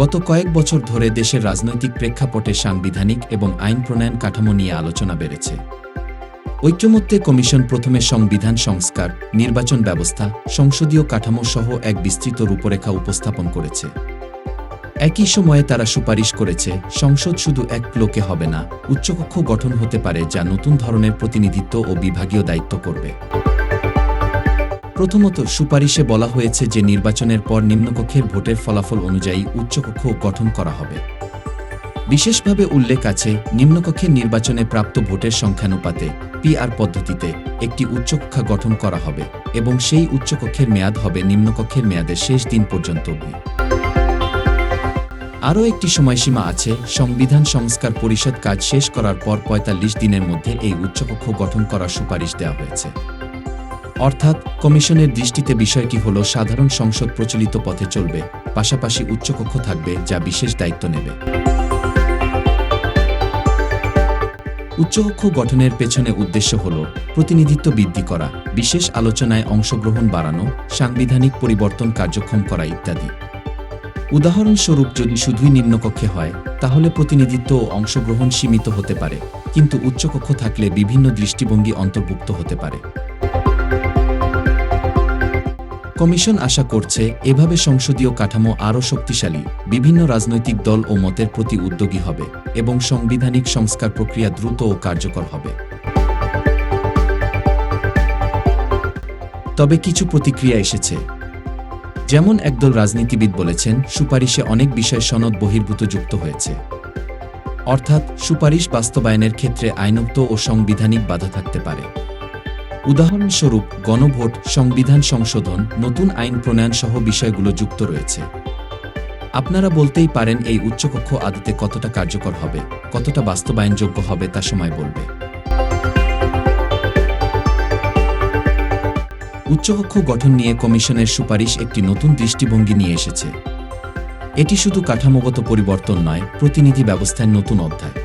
গত কয়েক বছর ধরে দেশের রাজনৈতিক প্রেক্ষাপটে সাংবিধানিক এবং আইন প্রণয়ন কাঠামো নিয়ে আলোচনা বেড়েছে। ঐক্যমত্যে কমিশন প্রথমে সংবিধান সংস্কার, নির্বাচন ব্যবস্থা, সংসদীয় কাঠামো সহ এক বিস্তৃত রূপরেখা উপস্থাপন করেছে। একই সময়ে তারা সুপারিশ করেছে, সংসদ শুধু এক লোকে হবে না, উচ্চকক্ষ গঠন হতে পারে যা নতুন ধরনের প্রতিনিধিত্ব ও বিভাগীয় দায়িত্ব করবে। প্রথমত সুপারিশে বলা হয়েছে যে নির্বাচনের পর নিম্নকক্ষের ভোটের ফলাফল অনুযায়ী উচ্চকক্ষ গঠন করা হবে। বিশেষভাবে উল্লেখ আছে নিম্নকক্ষের নির্বাচনে প্রাপ্ত ভোটের সংখ্যানুপাতে পিআর পদ্ধতিতে একটি উচ্চকক্ষা গঠন করা হবে এবং সেই উচ্চকক্ষের মেয়াদ হবে নিম্নকক্ষের মেয়াদের শেষ দিন পর্যন্ত আরও একটি সময়সীমা আছে, সংবিধান সংস্কার পরিষদ কাজ শেষ করার পর ৪৫ দিনের মধ্যে এই উচ্চকক্ষ গঠন করার সুপারিশ দেওয়া হয়েছে। অর্থাৎ কমিশনের দৃষ্টিতে বিষয়টি হল সাধারণ সংসদ প্রচলিত পথে চলবে, পাশাপাশি উচ্চকক্ষ থাকবে যা বিশেষ দায়িত্ব নেবে। উচ্চকক্ষ গঠনের পেছনে উদ্দেশ্য হল প্রতিনিধিত্ব বৃদ্ধি করা, বিশেষ আলোচনায় অংশগ্রহণ বাড়ানো, সাংবিধানিক পরিবর্তন কার্যক্ষম করা ইত্যাদি। উদাহরণস্বরূপ যদি শুধুই নিম্নকক্ষে হয়, তাহলে প্রতিনিধিত্ব ও অংশগ্রহণ সীমিত হতে পারে, কিন্তু উচ্চকক্ষ থাকলে বিভিন্ন দৃষ্টিভঙ্গি অন্তর্ভুক্ত হতে পারে। কমিশন আশা করছে এভাবে সংসদীয় কাঠামো আরও শক্তিশালী, বিভিন্ন রাজনৈতিক দল ও মতের প্রতি উদ্যোগী হবে এবং সাংবিধানিক সংস্কার প্রক্রিয়া দ্রুত ও কার্যকর হবে। তবে কিছু প্রতিক্রিয়া এসেছে। যেমন একদল রাজনীতিবিদ বলেছেন, সুপারিশে অনেক বিষয় সনদ বহির্ভূত যুক্ত হয়েছে। অর্থাৎ সুপারিশ বাস্তবায়নের ক্ষেত্রে আইনত্ব ও সাংবিধানিক বাধা থাকতে পারে। উদাহরণস্বরূপ, গণভোট, সংবিধান সংশোধন, নতুন আইন প্রণয়ন সহ বিষয়গুলো যুক্ত রয়েছে। আপনারা বলতেই পারেন এই উচ্চকক্ষ আদতে কতটা কার্যকর হবে, কতটা বাস্তবায়নযোগ্য হবে তা সময় বলবে। উচ্চকক্ষ গঠন নিয়ে কমিশনের সুপারিশ একটি নতুন দৃষ্টিভঙ্গি নিয়ে এসেছে। এটি শুধু কাঠামোগত পরিবর্তন নয়, প্রতিনিধি ব্যবস্থার নতুন অধ্যায়।